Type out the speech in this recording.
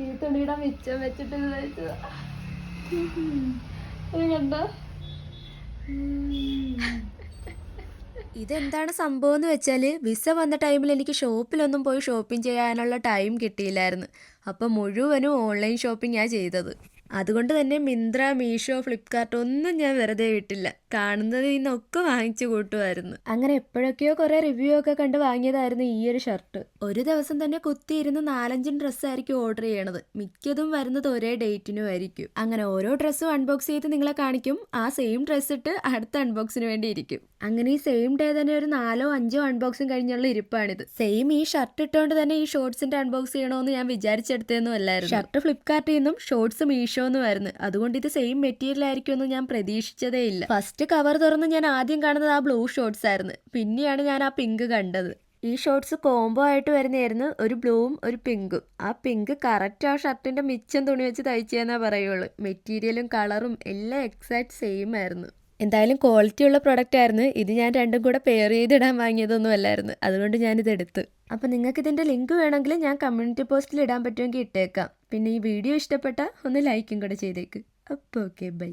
ഈ തുണിയുടെ മിച്ചം വെച്ചിട്ട് ഇത് ഇതെന്താണ് സംഭവം എന്ന് വെച്ചാൽ വിസ വന്ന ടൈമിൽ എനിക്ക് ഷോപ്പിലൊന്നും പോയി ഷോപ്പിംഗ് ചെയ്യാനുള്ള ടൈം കിട്ടിയില്ലായിരുന്നു. അപ്പം മുഴുവനും ഓൺലൈൻ ഷോപ്പിംഗ് ആണ് ചെയ്തത്. അതുകൊണ്ട് തന്നെ മിന്ത്ര മീഷോ ഫ്ലിപ്കാർട്ട് ഒന്നും ഞാൻ വെറുതെ വിട്ടില്ല. കാണുന്നതിൽ നിന്നൊക്കെ വാങ്ങിച്ചു കൂട്ടുമായിരുന്നു. അങ്ങനെ എപ്പോഴൊക്കെയോ കുറേ റിവ്യൂ ഒക്കെ കണ്ട് വാങ്ങിയതായിരുന്നു ഈ ഒരു ഷർട്ട് ഒരു ദിവസം തന്നെ കുത്തിയിരുന്ന് നാലഞ്ചും ഡ്രസ്സായിരിക്കും ഓർഡർ ചെയ്യണത്. മിക്കതും വരുന്നത് ഒരേ ഡേറ്റിനും ആയിരിക്കും അങ്ങനെ ഓരോ ഡ്രസ്സും അൺബോക്സ് ചെയ്ത് നിങ്ങളെ കാണിക്കും. ആ സെയിം ഡ്രസ്സ് ഇട്ട് അടുത്ത അൺബോക്സിന് വേണ്ടി ഇരിക്കും. അങ്ങനെ ഈ സെയിം ഡേ തന്നെ ഒരു നാലോ അഞ്ചോ അൺബോക്സിങ് കഴിഞ്ഞുള്ള ഇരിപ്പാണിത്. സെയിം ഈ ഷർട്ട് ഇട്ടുകൊണ്ട് തന്നെ ഈ ഷോർട്സിന്റെ അൺബോക്സ് ചെയ്യണമെന്ന് ഞാൻ വിചാരിച്ചെടുത്തതെന്നും അല്ലായിരുന്നു. ഷർട്ട് ഫ്ലിപ്കാർട്ടിൽ നിന്നും ഷോർട്സ് മീഷോന്നുമായിരുന്നു അതുകൊണ്ട് ഇത് സെയിം മെറ്റീരിയൽ ആയിരിക്കും എന്ന് ഞാൻ പ്രതീക്ഷിച്ചതേ ഇല്ല. ഫസ്റ്റ് കവർ തുറന്ന് ഞാൻ ആദ്യം കാണുന്നത് ആ ബ്ലൂ ഷോർട്സ് ആയിരുന്നു. പിന്നെയാണ് ഞാൻ ആ പിങ്ക് കണ്ടത്. ഈ ഷോർട്സ് കോംബോ ആയിട്ട് വരുന്നതായിരുന്നു ഒരു ബ്ലൂവും ഒരു പിങ്കും ആ പിങ്ക് കറക്റ്റ് ആ ഷർട്ടിന്റെ മിച്ചം തുണി വെച്ച് തയ്ച്ചതെന്നാ പറയുള്ളൂ. മെറ്റീരിയലും കളറും എല്ലാം എക്സാക്ട് സെയിം ആയിരുന്നു. എന്തായാലും ക്വാളിറ്റി ഉള്ള പ്രൊഡക്റ്റ് ആയിരുന്നു. ഇത് ഞാൻ രണ്ടും കൂടെ പെയർ ചെയ്തിടാൻ വാങ്ങിയതൊന്നും അല്ലായിരുന്നു. അതുകൊണ്ട് ഞാനിത് എടുത്തു അപ്പോൾ നിങ്ങൾക്ക് ഇതിന്റെ ലിങ്ക് വേണമെങ്കിൽ ഞാൻ കമ്മ്യൂണിറ്റി പോസ്റ്റിൽ ഇടാൻ പറ്റുമെങ്കിൽ ഇട്ടേക്കാം. പിന്നെ ഈ വീഡിയോ ഇഷ്ടപ്പെട്ട ഒന്ന് ലൈക്കും കൂടെ ചെയ്തേക്ക്. അപ്പോൾ ഓക്കെ ബൈ.